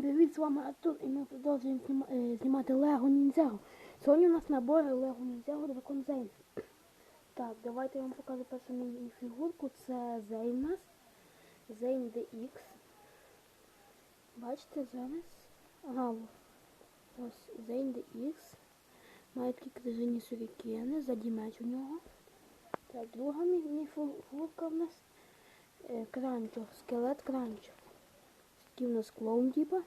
Всім привіт, з вами Артур і ми продовжуємо зніма- е, знімати Лего Ніндзяго. Сьогодні у нас набори Лего Ніндзяго Дракон Зейн. Так, давайте я вам покажу першу міні-фігурку. Це Зейн у нас. Зейн DX. Бачите зараз? Ага, ось Зейн DX. Має такі крижані сюрікени, ззаді меч у нього. Так, друга міні-фігурка в нас. Е, Кранчо, скелет Кранчо. Такий у нас клоун типа.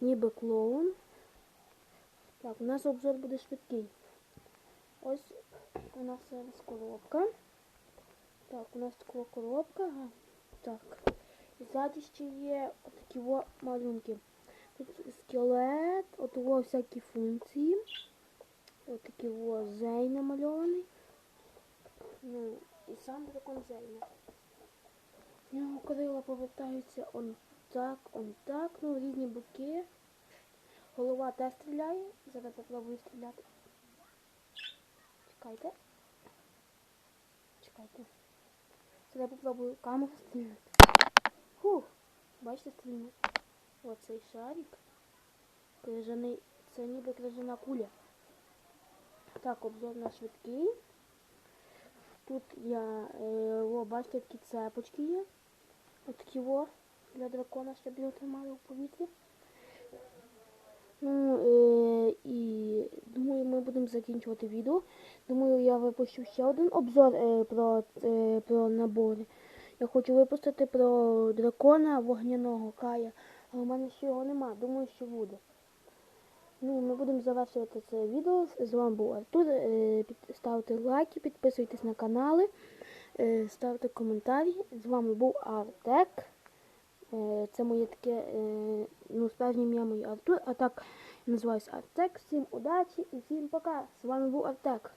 Ніби клоун. Так, у нас обзор буде швидкий. Ось у нас коробка. Так, у нас така коробка. Так. І ззаді ще є такі во малюнки. Тут скелет, от во всякі функції. Ось такий во зей намальований. Ну, і сам дракон зейна. В нього крила повертаються он так, он так, ну різні боки. Голова теж стріляє. Зараз попробую стріляти. Чекайте. Чекайте. Зараз попробую камеру стріляти. Фух, бачите, стрільнув. Оцей шарик. Крижаний, це ніби крижана куля. Так, обзор на швидкий. Тут я, е, о, бачите, такі цепочки є. Отакі во для дракона, щоб його тримали у повітрі. Ну е, і думаю, ми будемо закінчувати відео. Думаю, я випущу ще один обзор е, про, е, про набори. Я хочу випустити про дракона вогняного Кая, але в мене ще його нема. Думаю, що буде. Ну, ми будемо завершувати це відео. З вами був Артур. Е, ставте лайки, підписуйтесь на канали, е, ставте коментарі. З вами був Артек. Е, Це моє таке, е, ну, справжнє ім'я моє Артур, а так називаюся Артек. Всім удачі і всім пока. З вами був Артек.